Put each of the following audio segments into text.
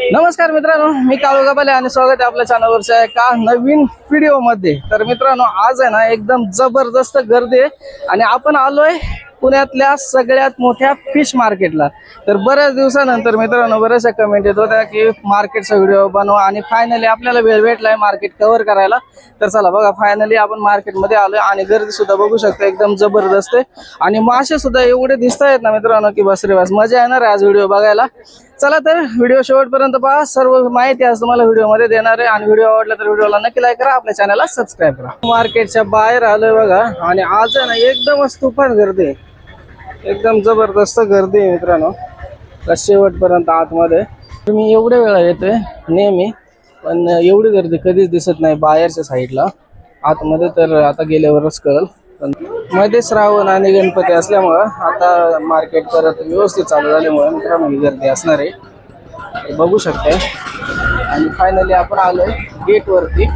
नमस्कार मित्रांनो मी काळू गबाले आणि स्वागत आहे आपल्या चॅनलवरच्या एका नवीन व्हिडिओमध्ये तर मित्रांनो आज आहे ना एकदम जबरदस्त गर्दी आहे आणि आपण आलोय पुण्यातल्या सगळ्यात मोठ्या फिश मार्केटला तर बऱ्याच दिवसानंतर मित्रांनो बऱ्याचशा कमेंट येत होत्या की मार्केटचा व्हिडिओ बनवा आणि फायनली आपल्याला वेळ भेटलाय मार्केट कव्हर करायला. तर चला बघा फायनली आपण मार्केटमध्ये आलोय आणि गर्दी सुद्धा बघू शकतो एकदम जबरदस्त आहे. आणि मासे सुद्धा एवढे दिसत आहेत ना मित्रांनो की बस रे बस मजा येणार आहे आज व्हिडिओ बघायला. चला तर व्हिडिओ शेवटपर्यंत पहा सर्व माहिती आज तुम्हाला व्हिडिओमध्ये देणार आहे. आणि व्हिडिओ आवडला तर व्हिडिओला नक्की लाईक करा आपल्या चॅनलला सबस्क्राईब करा. मार्केटच्या बाहेर आलोय बघा आणि आज ना एकदमच तुफान गर्दी आहे. एकदम जबरदस्त गर्दी आहे मित्रांनो. शेवटपर्यंत आतमध्ये. मी एवढ्या वेळा येतोय नेहमी. पण एवढी गर्दी कधीच दिसत नाही बाहेरच्या साईडला. आतमध्ये तर आता गेल्यावरच कळल. पण मध्ये श्रावण आणि गणपती असल्यामुळं आता मार्केट परत व्यवस्थित चालू झाल्यामुळे मित्रांनो ही गर्दी असणार आहे. बघू शकते आणि फायनली आपण आलोय गेट वरती.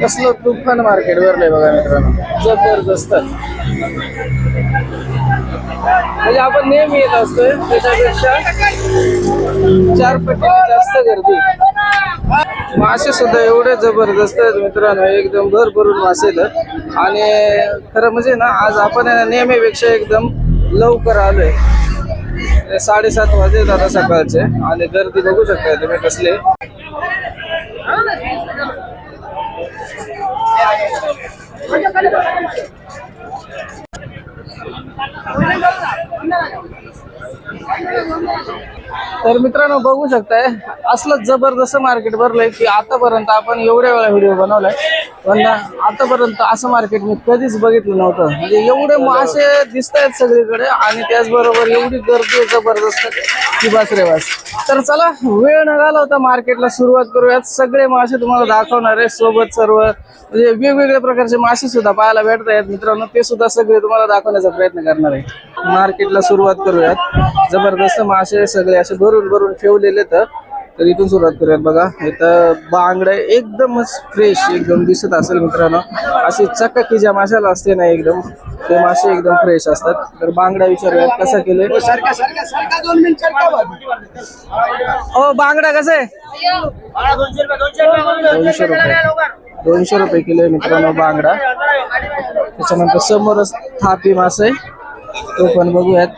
कसलं तुफान मार्केट भरलंय बघा मित्रांनो. जबरदस्त. म्हणजे आपण नेहमी येत असतोय त्याच्यापेक्षा चार पटीने जास्त गर्दी. मासे सुद्धा एवढे जबरदस्त आहेत मित्रांनो एकदम भरभरून मासे आहेत. आणि खरं म्हणजे ना आज आपण आहे ना नेहमीपेक्षा एकदम लवकर आलोय. साडेसात वाजे आता सकाळचे आणि गर्दी बघू शकता तुम्ही कसले అందరూ तर मित्रांनो बघू शकताय असलं जबरदस्त मार्केट भरलंय की आतापर्यंत आपण एवढ्या वेळा व्हिडिओ बनवलाय. पण आतापर्यंत असं मार्केट मी कधीच बघितलं नव्हतं. म्हणजे एवढे मासे दिसत आहेत सगळीकडे आणि त्याचबरोबर एवढी गर्दी आहे जबरदस्त की बस रे बस. तर चला वेळ न घालवता मार्केटला सुरुवात करूयात. सगळे मासे तुम्हाला दाखवणार आहे सोबत सर्व म्हणजे वेगवेगळ्या प्रकारचे मासे सुद्धा पाहायला भेटत आहेत मित्रांनो. ते सुद्धा सगळे तुम्हाला दाखवण्याचा प्रयत्न करणार आहे मार्केटला सुरुवात करूयात. जबरदस्त मासे सगळे असे भरून भरून ठेवलेले तर तर इथून सुरुवात करूयात बघा. इथं बांगडे एकदमच फ्रेश एकदम दिसत असेल मित्रांनो. अशी चकाकी ज्या माशाला असते ना एकदम ते मासे एकदम फ्रेश असतात. तर बांगडा विचारूयात कसा केले ओ बांगडा कसं आहे? दोनशे रुपये. दोनशे रुपये किलो आहे मित्रांनो बांगडा. त्याच्यानंतर समोरच थापी मासे तो पण बघूयात.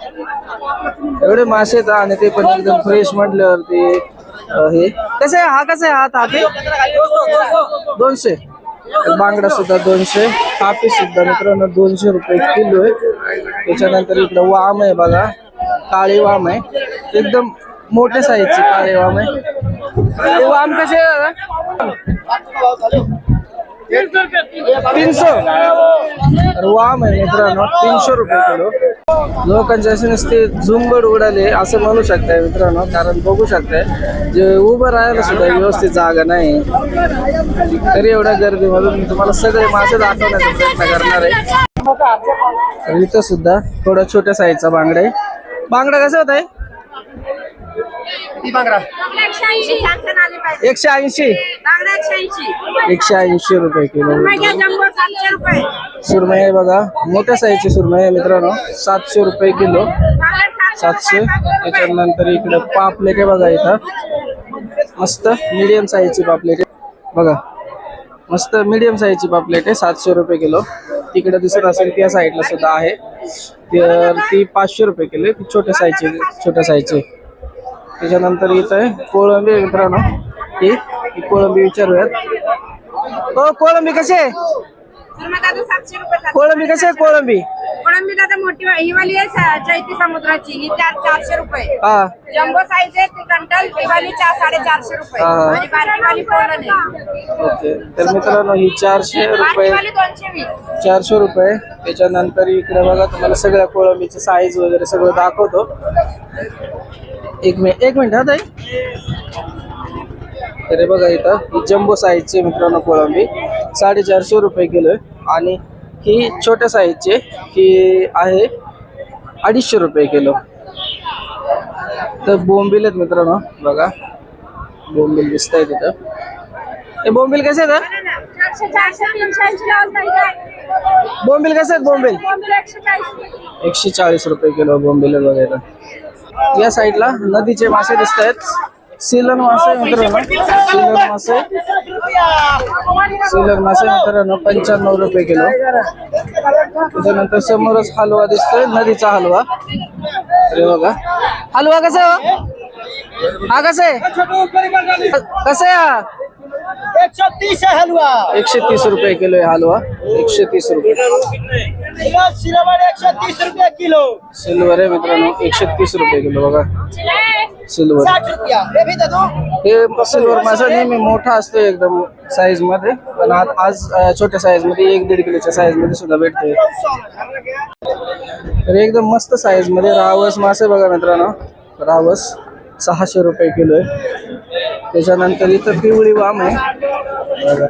एवढे मासे आहेत आणि ते पण एकदम फ्रेश म्हटल्यावर ते हे. कसं आहे? हा कसा आहे? हा तापी दोनशे. बांगडा सुद्धा दोनशे. तापी सुद्धा मित्रांनो दोनशे रुपये किलो आहे. त्याच्यानंतर इकडं वाम आहे बघा. काळे वाम आहे. एकदम मोठे साईजचे काळे वाम आहे. ते वाम कसे आहे? दादा तीनशे. अरे वाम आहे मित्रांनो तीनशे रुपये किलो. लोकांचे असे नुसते झुंबड उडाले असं म्हणू शकताय मित्रांनो कारण बघू शकताय जे उभं राहायला सुद्धा व्यवस्थित जागा नाही. तरी एवढ्या गर्दीमधून मी तुम्हाला सगळे मासे दाखवण्याचा प्रयत्न करणार आहे. इथं सुद्धा थोडा छोट्या साईजचा बांगडा आहे. बांगडा कसा होत आहे एकशे ऐंशी. एकशे ऐंशी? रुपये किलो. सुरमई आहे बघा. मोठ्या साईजची सुरमई आहे मित्रांनो. सातशे रुपये किलो. सातशे. त्याच्यानंतर इकडे पापलेट आहे बघा इथं. मस्त मिडियम साईजची पापलेट आहे. बघा. मस्त मिडियम साईजची पापलेट आहे. सातशे रुपये किलो. तिकडे दिसत असेल त्या साईडला सुद्धा आहे. तर ती पाचशे रुपये किलो छोट्या साईजची छोट्या साईजची त्याच्यानंतर इथं आहे कोळंबी मित्रांनो. ही कोळंबी विचारूयात. हो कोळंबी कशी आहे? सातशे रुपये कोळंबी कशी आहे कोळंबी? कोळंबी दादा मोठी ही वाली आहे चैती समुद्राची. ही चार चारशे रुपये. हा. जम्बो साईज आहे ती कंटल ही वाली चार साडेचारशे रुपये. हा. आणि बारकी वाली पोलन आहे ओके. तर मित्रांनो ही चारशे बारकी रुपये वाली दोनशे वीस. चारशे रुपये. त्याच्यानंतर इकडे बघा तुम्हाला सगळ्या कोळंबीचे साईज वगैरे सगळं दाखवतो. एक मिनिट एक मिनिट हा ताई. तर हे बघा इथं ही जम्बो साईजची मित्रांनो कोळंबी. साडेचारशे रुपये किलो आहे. आणि ही छोट्या साईजचे ही आहे अडीचशे रुपये किलो. तर बोंबील आहेत मित्रांनो बघा. बोंबील दिसत आहे तिथं. हे बोंबील कसे आहेत बोंबील कसे आहेत बोंबील? एकशे चाळीस एकशे चाळीस रुपये किलो बोंबील वगैरे या साईडला नदीचे मासे दिसत आहेत सिलन मासे मित्रांनो. सिलन मासे. सिलन मासे मित्रांनो पंच्याण्णव रुपये किलो. त्याच्यानंतर समोरच हलवा दिसतोय नदीचा हलवा. अरे बघा. हलवा कसा आहे हो? हा कसा आहे? कसा आहे हा? एक सौ तीस है हलवा. एकशे तीस रुपये किलो आहे हलवा. एकशे तीस रुपये. किलो सिलवर एक सौ तीस रुपया किलो. सिल्वर आहे मित्रांनो एकशे तीस रुपये किलो बघा. सिल्वर साठ रुपया. ये भी दे दो हे सिल्वर मासा नेहमी मोठा असतो एकदम साईजमध्ये. पण आज आज अं, छोट्या साईजमध्ये एक दीड किलोच्या साईजमध्ये सुद्धा भेटते तर एकदम मस्त साईजमध्ये रावस मासे बघा मित्रांनो. रावस सहाशे रुपये किलो आहे. त्याच्यानंतर इथं पिवळी वाम आहे. बघा.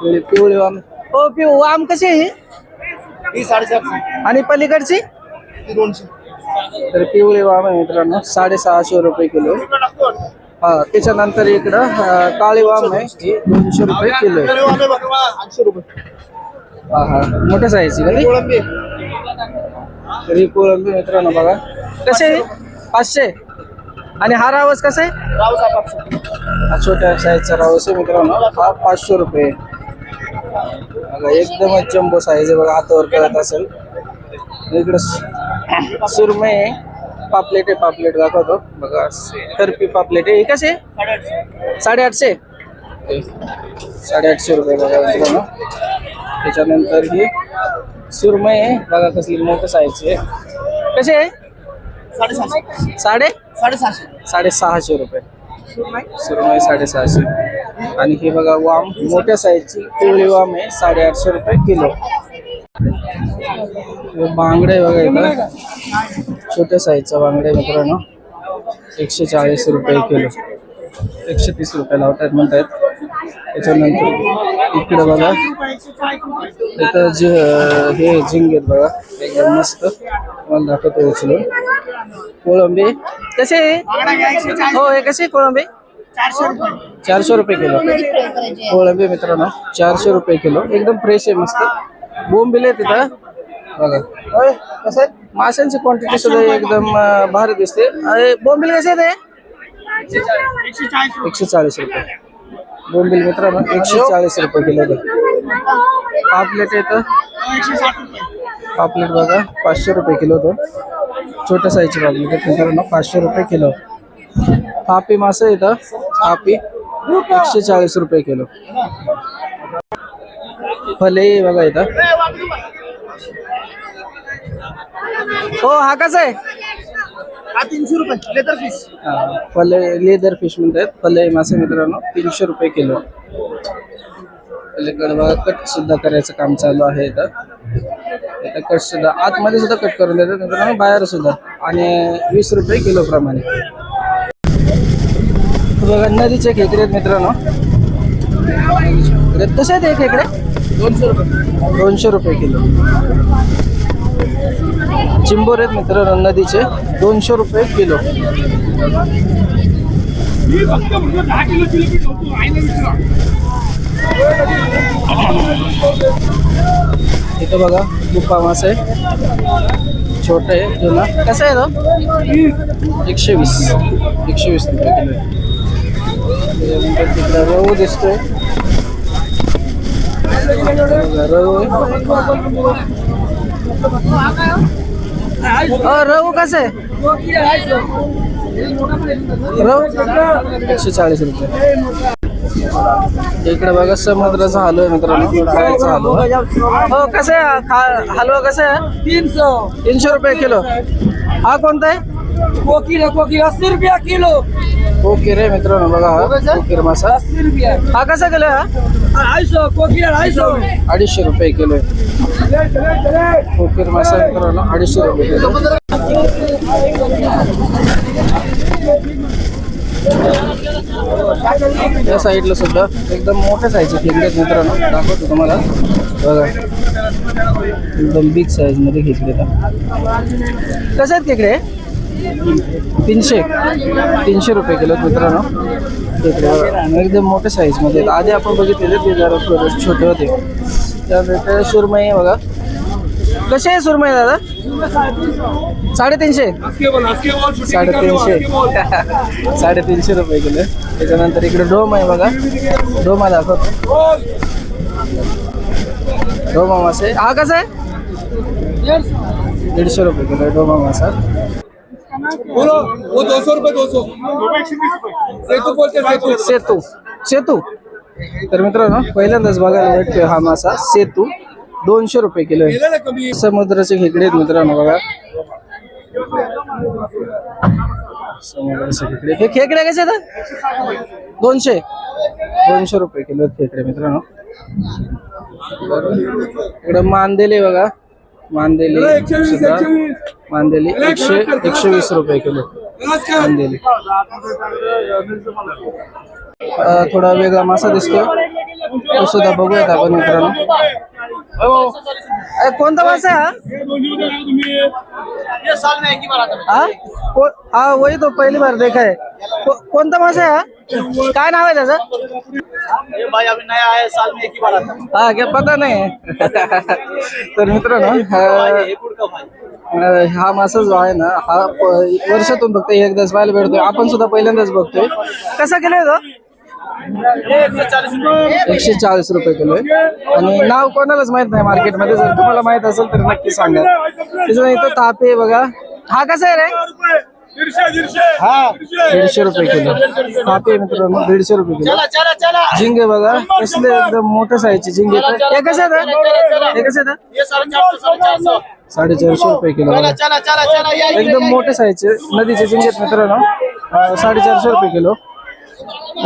पिवळी पिवळी वाम. हो पिव वाम कशी आहे ही? ही आणि पलीकडची? दोनशे. तर पिवळी वाम आहे मित्रांनो. साडेसहाशे रुपये किलो. हा त्याच्यानंतर इकडं काळी वाम आहे. दोनशे रुपये किलो आहे. हा हा. मोठ्या साईजची का तरी कोळंबी मित्रांनो बघा. कसे आहे? पाचशे? आणि हा रावस कसा आहे? हा छोट्या साईजचा रावस आहे मित्रांनो. हा पाचशे रुपये. एकदमच जम्बो साईज आहे बघा. हातावर कळत असेल. इकडं सुरमय सुरमई आहे पापलेट आहे पापलेट दाखवतो. बघा करपी पापलेट आहे. कसे? आहे? साडेआठशे. साडेआठशे रुपये बघा मित्रांनो. त्याच्यानंतर ही सुरमई आहे. बघा कसली मोठं साईज आहे. कसे आहे? साडे? साडेसहाशे साडेसहाशे रुपये. सुरमय साडेसहाशे. आणि हे बघा वाम मोठ्या साईजची पिवळी वाम आहे साडेआठशे रुपये किलो. बांगडे बघा छोट्या साईजचा बांगडे मित्रांनो. एकशे चाळीस रुपये किलो. एकशे तीस रुपये लावतात म्हणतायत. त्याच्यानंतर इकडे बघा. इथं जे हे झिंगेत आहेत बघा. एकदम मस्त. मला दाखवतो उचलून. कोळंबी. कसे हो हे कसे कोळंबी? चारशे रुपये किलो. कोळंबी मित्रांनो चारशे रुपये किलो. एकदम फ्रेश आहे मस्त. बोंबील तिथं बघा. होय, कसं आहे? माशांची क्वांटिटी सुद्धा एकदम अं, भारी दिसते. अरे बोंबील कसे आहे ते एकशे चाळीस रुपये. बोंबील मित्रांनो एकशे चाळीस रुपये किलो आहे. पापलेट येतं पापलेट बघा पाचशे रुपये किलो तो. छोट्या साईजची पापलेट मित्रांनो पाचशे रुपये किलो. पापी मासे येतं पापी एकशे चाळीस रुपये किलो. फले बघा इथं. हो हा कसा आहे? हा तीनशे रुपये लेदर फिश हा, फले लेदर फिश म्हणतात. फले मासे मित्रांनो तीनशे रुपये किलो. पलीकडे बघा कट सुद्धा करायचं काम चालू आहे इथं. इथं कट सुद्धा आतमध्ये सुद्धा कट करून देतात मित्रांनो बाहेर सुद्धा. आणि वीस रुपये किलो प्रमाणे. बघा नदीचे खेकडे आहेत मित्रांनो. खेकडे आहेत. खेकडे. दोनशे रुपये दोनशे रुपये किलो. चिंबोर आहेत मित्र नदीचे दोनशे रुपये किलो. इथं बघा गुप्पा मास आहे. छोटे आहे जुना. कसा आहे तो? एकशे वीस. एकशे वीस रुपये किलो आहे. तिकडं रवू दिसतोय. रवू कसं आहे? रवू? एकशे चाळीस रुपये. इकडे बघा समुद्राचा हलवा आहे मित्रांनो. खायचा हलवा हो कसं आहे? हलवा कसं आहे? तीन सौ तीनशे रुपये किलो. हा कोणता आहे? कोकिल कोकिल अस्सी रुपया किलो. कोकीर आहे मित्रांनो बघा हा कोकीर मासा. अस्सी रुपया. हा कसा किलो आहे हा? सौ कोकिल अडीचशे रुपये किलो आहे. कोकीर मासा मित्रांनो अडीचशे रुपये किलो या साईडला सुद्धा एकदम मोठ्या साईजचे खेकडे आहेत मित्रांनो. दाखवतो तुम्हाला. बघा. एकदम बिग साईजमध्ये खेकडे. कसे आहेत खेकडे? तीनशे. तीनशे रुपये किलो मित्रांनो. इकडे एकदम मोठ्या साईजमध्ये आधी आपण बघितलेले ते जरा छोटे होते. त्यानंतर सुरमई आहे बघा. कसे आहे सुरमई दादा? साडेतीनशे. साडेतीनशे. साडेतीनशे रुपये किलो. आहे. त्याच्यानंतर इकडे डोम आहे बघा. डोमा दाखवतो डोमा मासे हा कसा आहे? दीडशे रुपये किलो आहे डोमा मासा बोलो वो दो सौ रुपये दो सौ। सेतू बोलते सेतू। सेतू। सेतू? तर मित्रांनो पहिल्यांदाच बघायला भेटतोय हा मासा सेतू. दोनशे रुपये किलो आहे. समुद्राचे खेकडे आहेत मित्रांनो बघा. समुद्राचे खेकडे. हे खेकडे कसे आहेत? दोनशे. दोनशे रुपये किलो खेकडे मित्रांनो. इकडे मांदेले बघा. मांदेले सुद्धा मांदेले एकशे एकशे वीस रुपये किलो मांदेले. थोडा वेगळा मासा दिसतोय. तो सुद्धा बघूयात आपण मित्रांनो. अरे, कोणता मासा हा? हा को- हा वही तो पहिली बार देखा है. को, कोणता मासा आहे हा? काय नाव आहे त्याचं? भाई अभी नया आया साल में एक ही बार आता. है हा क्या पता नाही. तर मित्रांनो अं, ये गुड़ का भाई. अं, हा मासा जो आहे ना. हा प- वर्षातून फक्त एकदाच पाहायला भेटतोय. आपण सुद्धा पहिल्यांदाच बघतोय. कसा किलो आहे तो? एक सौ चालीस रुपये. एकशे चाळीस रुपये किलो आहे आणि नाव कोणालाच माहीत नाही मार्केटमध्ये जर तुम्हाला माहीत असेल तर नक्की सांगा. त्याच्यानं इथं तापे आहे बघा. हा कसा आहे रे? हाँ. दीडशे. रुपये किलो. तापे आहे मित्रांनो दीडशे रुपये किलो. चला चला चला. झिंगे बघा कसले एकदम मोठ्या साईजचे झिंगे. हे कसे आहेत हे? कसे आहेत ये साढ़े चार सौ साढ़े चार सौ साडेचारशे रुपये किलो एकदम मोठे साईजचे नदीचे झिंगे मित्रांनो. साडेचारशे रुपये किलो.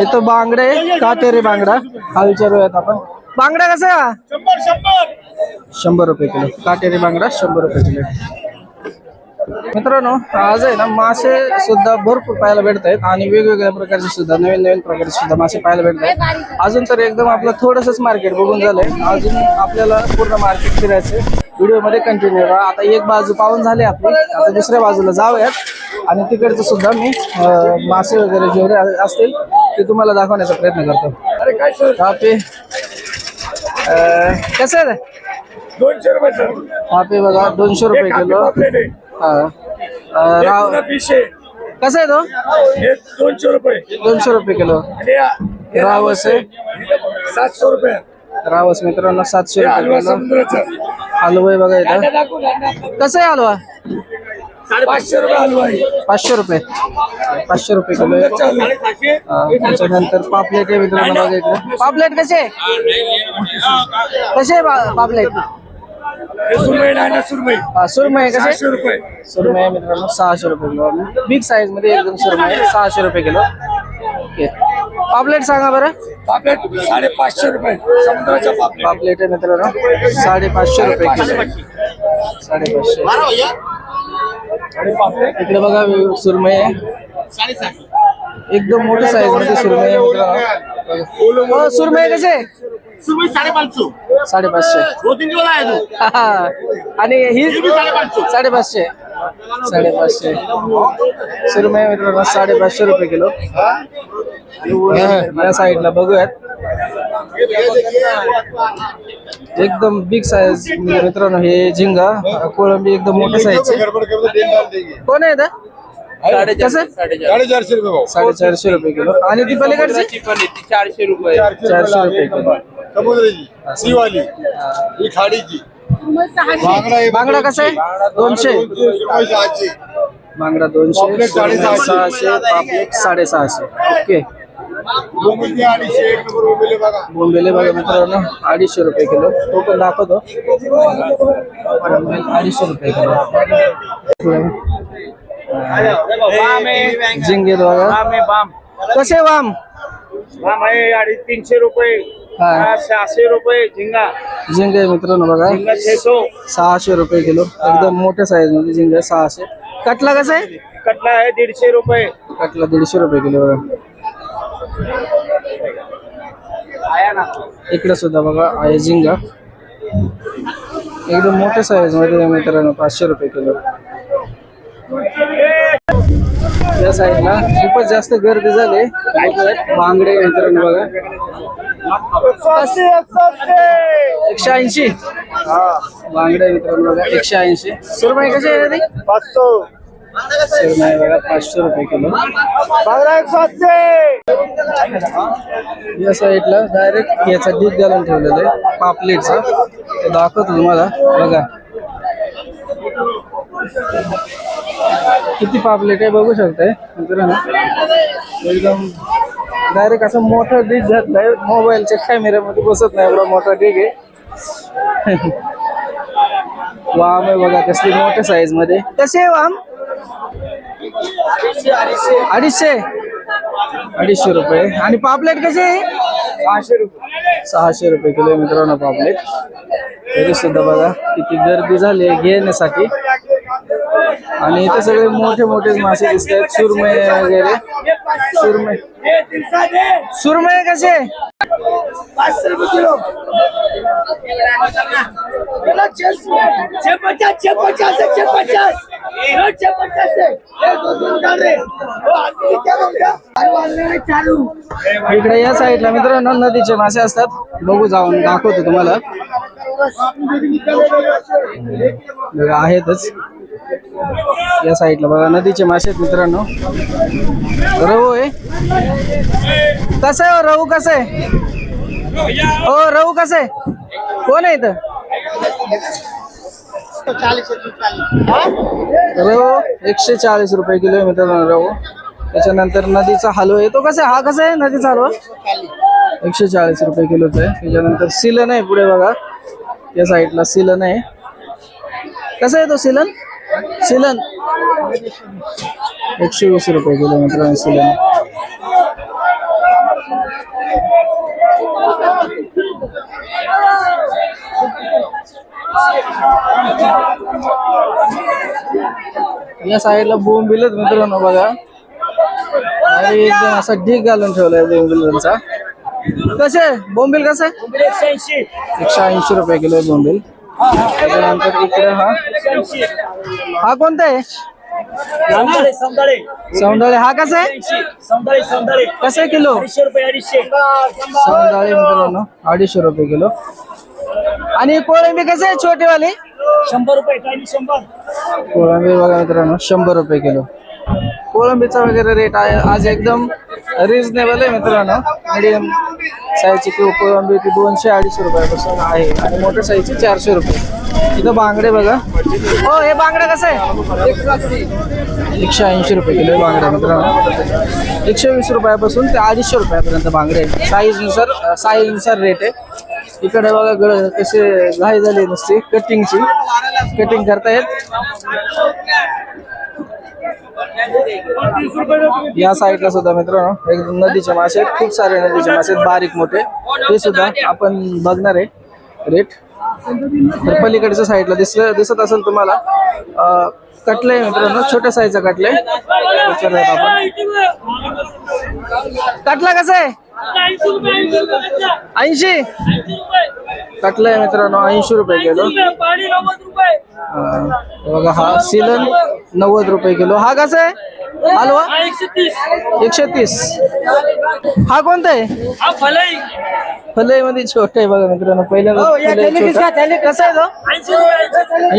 इथं बांगडे काटेरी बांगडा. हा विचारूयात आपण. बांगडा कसा आहे? हा? शंभर रुपये किलो. काटेरी बांगडा शंभर रुपये किलो. मित्रांनो आज आहे ना मासे सुद्धा भरपूर पाहायला भेटत आहेत आणि वेगवेगळ्या प्रकारचे सुद्धा नवीन नवीन प्रकारचे सुद्धा मासे पाहायला भेटत आहेत अजून तर एकदम आपलं थोडंसंच मार्केट बघून झालंय. अजून आपल्याला पूर्ण मार्केट फिरायचं व्हिडिओमध्ये कंटिन्यू राहा आता एक बाजू पाहून झाली आपली. आता दुसऱ्या बाजूला जाऊयात. आणि तिकडचं सुद्धा मी मासे वगैरे जेवढे असतील ते तुम्हाला दाखवण्याचा प्रयत्न करतो. कापे. अं, कसं आहे? दोनशे रुपये कापे बघा दोनशे रुपये किलो. हा. राव कसं आहे तो? हे दोनशे रुपये. दोनशे रुपये किलो. रावस आहे. सातशे रुपये. रावस मित्रांनो सातशे रुपये किलो. समुद्राचं. हलवा आहे बघा इथं. कसं आहे हलवा? पाचशे रुपये हलवा पाचशे रुपये. पाचशे रुपये किलो त्याच्यानंतर पापलेट आहे मित्रांनो बघा इकडे. पापलेट कसे? आहे कसे पापलेट? सुरमई नाही ना सुरमई? हा, सुरमई कसे? सहाशे रुपये. सुरमई आहे मित्रांनो सहाशे रुपये किलो. बिग साईजमध्ये एकदम सुरमई आहे, सहाशे रुपये किलो. ओके. पापलेट सांगा बरं. पापलेट साडेपाचशे रुपये. समुद्राच्या पापलेट पापलेट आहे मित्रांनो. साडेपाचशे रुपये किलो. साडेपाचशे. इकडे बघा वे- सुरमई आहे. एकदम मोठ्या साईजमध्ये सुरमई आहे मित्रांनो. हो, सुरमई कसे? सुरमई साढ़े पाँच सौ साडेपाचशे है तू. आणि ही साडेपाचशे. साडेपाचशे. साडेपाचशे. सुरमई आहे मित्रांनो साडेपाचशे रुपये किलो. या साईडला बघूयात. एकदम बिग साईज मित्रांनो हे झिंगा कोळंबी एकदम मोठ्या साईजचे कोण आहे? कसं? साडेचारशे रुपये भाऊ. साडेचारशे रुपये किलो. आणि ती पलीकडची? चारशे रुपये. चारशे रुपये किलो. समुद्राची सीवाली ही खाडीची. बांगडा आहे बांगडा कसा आहे? दोनशे. रुपये सहाशे बांगडा दोनशे पापलेट साडेसहाशे. सहाशे पापलेट साडेसहाशे. ओके. बोंबिलची अडीचशे एक नंबर बोंबिले बघा. बोंबेले बघा मित्रांनो अडीचशे रुपये किलो. तो पण दाखवतो. अडीचशे रुपये किलो. झिंगे बघा. कसे वाम? तीनशे रुपये. हा. सहाशे रुपये झिंगा. झिंगे मित्रांनो बघा. झिंगा सहाशे रुपये किलो. एकदम मोठ्या साईजमध्ये झिंगे सहाशे. कटला कसं आहे? कटला आहे दीडशे रुपये. कटला दीडशे रुपये किलो बघा. इकडे सुद्धा बघा आहे झिंगा. एकदम मोठ्या साईजमध्ये मित्रांनो पाचशे रुपये किलो. या साईडला खूपच जास्त गर्दी झाली. बांगडे मित्रांनो बघा. एकशे ऐंशी. बांगडे मित्रांनो बघा. एकशे ऐंशी. सुरमई कशी आहे पाचशे. सुरमई बघा पाचशे रुपये किलो. बांगडा एकशे या साईडला डायरेक्ट याचा डीप घालून ठेवलेला आहे. पापलेटचा. ते दाखवतो तुम्हाला. बघा. किती पापलेट आहे बघू शकताय. मित्रांनो एकदम डायरेक्ट असं मोठा डिश घातलाय मोबाईलच्या कॅमेऱ्यामध्ये बसत नाही एवढा मोठा डिग आहे. वाम आहे बघा कसली मोठ्या साईज मध्ये. कसे वाम? अडीचशे. अडीचशे रुपये. आणि पापलेट कसे सहाशे रुपये. सहाशे रुपये किलो मित्रांनो पापलेट. तरी सुद्धा बघा किती गर्दी झाली घेण्यासाठी. आणि इथे सगळे मोठे मोठे मासे दिसत आहेत सुरमई वगैरे. सुरमई. सुरमई कसे? पाचशे रुपये किलो पचास छे पचास छे पचास छे पचास चालू इकडे या साईडला मित्रांनो नदीचे मासे असतात. बघू जाऊन दाखवतो तुम्हाला. आहेतच. या साईडला बघा नदीचे मासे आहेत मित्रांनो. रहू आहे. कसं आहे रहू कसं? आहे हो रहू कसं? आहे कोण आहे इथं? रहू एकशे चाळीस रुपये किलो आहे मित्रांनो रहू त्याच्यानंतर नदीचा हलवा आहे. तो कसा आहे हा कसा आहे नदीचा हलवा? एकशे चाळीस रुपये किलोचा आहे. त्याच्यानंतर सिलन आहे पुढे बघा. या साईडला सिलन आहे. कसा आहे तो सिलन? सिलन. एकशे वीस रुपये किलो मित्रांनो सिलन. या साईडला बोंबिलच मित्रांनो बघा. आणि एकदम असा ढीक घालून ठेवलाय बोंबिलांचा. कसे? बोंबील कसं? आहे एकशे ऐंशी. एकशे ऐंशी रुपये किलो आहे बोंबील. त्याच्यानंतर इकडे हा. हा कोणता आहे? सौंदळे हा कसा आहे? कसं आहे किलो? अडीचशे रुपये अडीचशे. सौंदळे मित्रांनो अडीचशे रुपये किलो. आणि कोळंबी कसे आहे छोटेवाली? शंभर रुपये कोळंबी बघा मित्रांनो शंभर रुपये किलो. कोळंबीचा वगैरे रेट आहे आज एकदम रिझनेबल आहे मित्रांनो. मिडियम साईजची किंवा कोळंबी ती दोनशे अडीचशे रुपयापासून आहे. आणि मोठ्या साईजची चारशे रुपये. इथं बांगडे बघा. हो हे बांगडा कसं आहे? एकशे ऐंशी रुपये किलो बांगडा मित्रांनो. एकशे वीस रुपयापासून ते अडीचशे रुपयापर्यंत बांगडे साईजनुसार साईजनुसार रेट आहे. इकडे बघा गळ कसे घाई झाली नसते कटिंगची कटिंग करतायत. या साईडला सुद्धा मित्रांनो एक नदीचे मासे आहेत खूप सारे नदीचे मासे आहेत बारीक मोठे. ते सुद्धा आपण बघणार आहे रेट. तर पलीकडच्या साईडला दिसलं दिसत असेल तुम्हाला. कटलंय मित्रांनो छोट्या साईजचा कटलंय. विचारूयात आपण. कटला कसा आहे? ऐंशी. कटलंय मित्रांनो ऐंशी रुपये किलो. बघा हा सिलन नव्वद रुपये किलो. हा कसा आहे? हलवा? एकशे तीस. हा कोणता आहे? फलई मध्ये छोटा आहे बघा मित्रांनो पहिल्यांदा फलई छोटा. कसा आहे तो?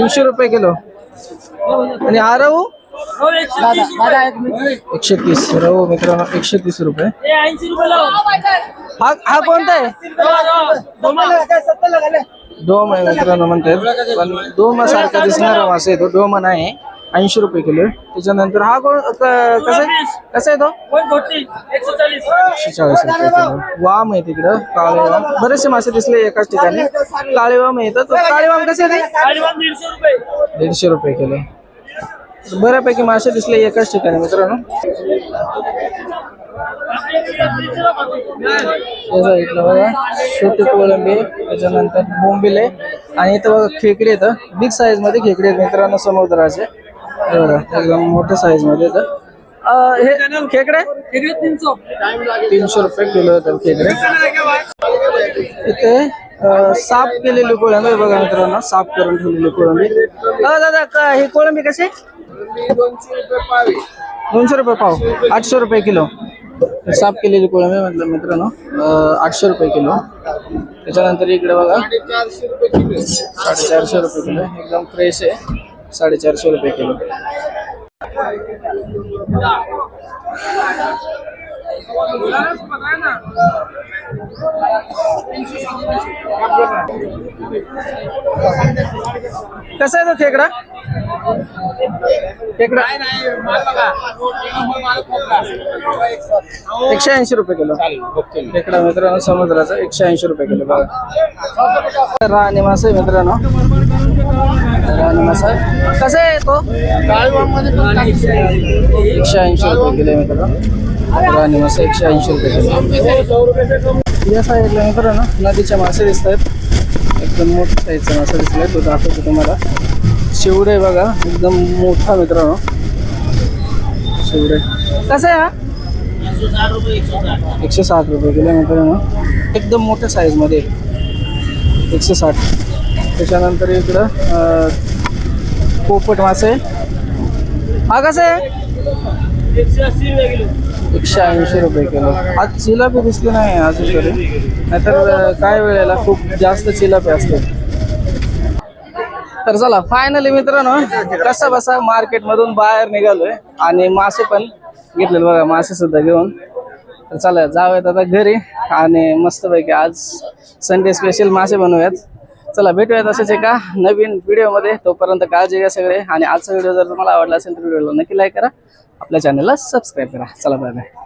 ऐंशी रुपये किलो. आणि हा रहू एकशे तीस रहू मित्रांनो एकशे तीस रुपये. हा हा कोणता आहे? डोम आहे मित्रांनो म्हणतात पण डोम सारखा दिसणारा मासा आहे तो. डोम नाही. ऐंशी रुपये किलो. त्याच्यानंतर हा कोण कसा आहे? कसा आहे तो? एकशे चाळीस. रुपये किलो वाम आहे तिकडं काळे वाम. बरेचसे मासे दिसले एकाच ठिकाणी. काळे वाम आहे तर काळे वाम कसे दीडशे रुपये. किलो बऱ्यापैकी मासे दिसले एकाच ठिकाणी मित्रांनो. बघा छोटे कोळंबी त्याच्यानंतर बोंबील आणि इथं बघा खेकडे येतं बिग साईजमध्ये खेकडे आहेत मित्रांनो समुद्राचे बघा एकदम मोठ्या साईजमध्ये येतं हे. खेकडे? तीनशे. रुपये किलो येतात खेकडे. इथे साफ केलेली कोळंबी आहे बघा मित्रांनो साफ करून ठेवलेली कोळंबी अ दादा का- ही कोळंबी कशी? दोनशे रुपये पाव. आठशे रुपये किलो. साफ केलेली कोळंबी म्हटलं मित्रांनो. आठशे रुपये किलो. त्याच्यानंतर इकडे बघा. साडेचारशे रुपये किलो. एकदम फ्रेश आहे. साडेचारशे रुपये किलो. कसा आहे तो खेकडा? खेकडा. एकशे ऐंशी रुपये किलो. खेकडा मित्रांनो समुद्राचा एकशे ऐंशी रुपये किलो बघा. राणी मासा आहे मित्रांनो. राणी मासा. कसा आहे तो? एकशे ऐंशी रुपये किलो आहे मित्रांनो. राणी मासा एकशे ऐंशी रुपये किलो या साईडला मित्रांनो नदीच्या मासे दिसत आहेत. एकदम मोठ्या साईजचा मासा दिसलाय तो दाखवतो तुम्हाला. शिवडे बघा एकदम मोठा मित्रांनो. शिवडे. कसं आहे हा? एकशे साठ रुपये किलो मित्रांनो. एकदम मोठ्या साईजमध्ये. एकशे साठ. त्याच्यानंतर इकडं पोपट मासे. हा कसं आहे? एकशे एकशे ऐंशी रुपये किलो. आज चिलापी दिसली नाही अजून तरी. नाहीतर काय वेळेला? खूप जास्त चिलापी असते तर चला फायनली मित्रांनो कसा बसा मार्केटमधून बाहेर निघालोय आणि मासे पण घेतलेले बघा मासे सुद्धा घेऊन. तर चला जाऊयात आता घरी आणि मस्तपैकी आज संडे स्पेशल मासे बनवूयात. चला भेटूयात असेच एका नवीन व्हिडिओमध्ये. तोपर्यंत काळजी घ्या सगळे. आणि आजचा व्हिडिओ जर तुम्हाला आवडला असेल तर व्हिडिओला नक्की लाईक करा. आपल्या चॅनलला सबस्क्राईब करा. चला बाय बाय